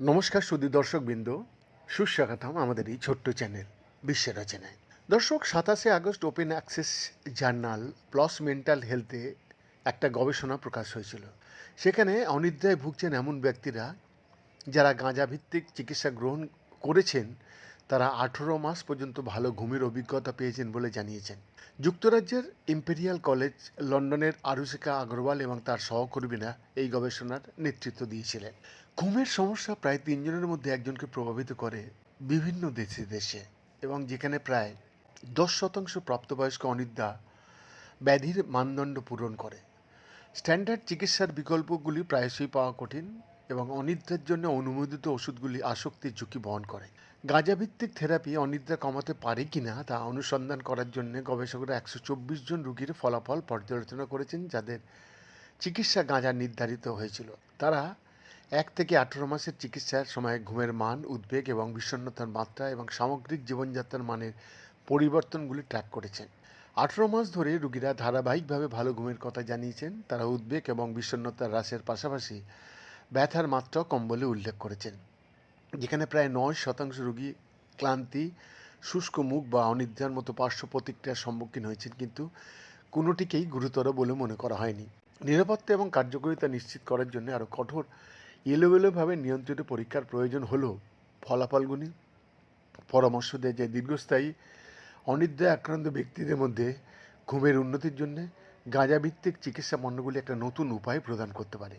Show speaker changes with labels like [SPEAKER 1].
[SPEAKER 1] নমস্কার সুদী দর্শকবৃন্দ। সুস্বাগতম আমাদের এই ছোট্ট চ্যানেল, বিশ্বের রচনায়। দর্শক, সাতাশে August open access journal PLOS mental হেলথে একটা গবেষণা প্রকাশ হয়েছিল। সেখানে অনিদ্রায় ভুগছেন এমন ব্যক্তিরা যারা গাঁজা ভিত্তিক চিকিৎসা গ্রহণ করেছেন তারা আঠেরো মাস পর্যন্ত ভালো ঘুমের অভিজ্ঞতা পেয়েছেন বলে জানিয়েছেন। যুক্তরাজ্যের ইম্পেরিয়াল কলেজ লন্ডনের আরুষিকা আগরওয়াল এবং তার সহকর্মীরা এই গবেষণার নেতৃত্ব দিয়েছিলেন। ঘুমের সমস্যা প্রায় তিনজনের মধ্যে একজনকে প্রভাবিত করে বিভিন্ন দেশে দেশে এবং যেখানে প্রায় দশ শতাংশ প্রাপ্তবয়স্ক অনিদ্রা ব্যাধির মানদণ্ড পূরণ করে। স্ট্যান্ডার্ড চিকিৎসার বিকল্পগুলি প্রায়শই পাওয়া কঠিন। এবং অনিদ্রার জন্য অনুমোদিত ওষুধগুলি আসক্তির ঝুঁকি বহন করে। গাঁজাভিত্তিক থেরাপি অনিদ্রা কমাতে পারে কিনা তা অনুসন্ধান করার জন্য গবেষকরা একশো চব্বিশ জন রোগীর ফলাফল পর্যালোচনা করেছেন যাদের চিকিৎসা গাঁজা নির্ধারিত হয়েছিল। তারা এক থেকে আঠেরো মাসের চিকিৎসার সময় ঘুমের মান, উদ্বেগ এবং বিষণ্ণতার মাত্রা এবং সামগ্রিক জীবনযাত্রার মানের পরিবর্তনগুলি ট্র্যাক করেছেন। আঠেরো মাস ধরে রুগীরা ধারাবাহিকভাবে ভালো ঘুমের কথা জানিয়েছেন। তারা উদ্বেগ এবং বিষণ্ণতার হ্রাসের পাশাপাশি ব্যথার মাত্রাও কম বলে উল্লেখ করেছেন। যেখানে প্রায় নয় শতাংশ রোগী ক্লান্তি, শুষ্ক মুখ বা অনিদ্রার মতো পার্শ্ব প্রতিক্রিয়ার সম্মুখীন হয়েছেন কিন্তু কোনোটিকেই গুরুতর বলে মনে করা হয়নি। নিরাপত্তা এবং কার্যকারিতা নিশ্চিত করার জন্য আরও কঠোর, এলোমেলোভাবে নিয়ন্ত্রিত পরীক্ষার প্রয়োজন হলেও ফলাফলগুলি পরামর্শ দেয় যে দীর্ঘস্থায়ী অনিদ্রায় আক্রান্ত ব্যক্তিদের মধ্যে ঘুমের উন্নতির জন্য গাঁজাভিত্তিক চিকিৎসা পণ্যগুলি একটা নতুন উপায় প্রদান করতে পারে।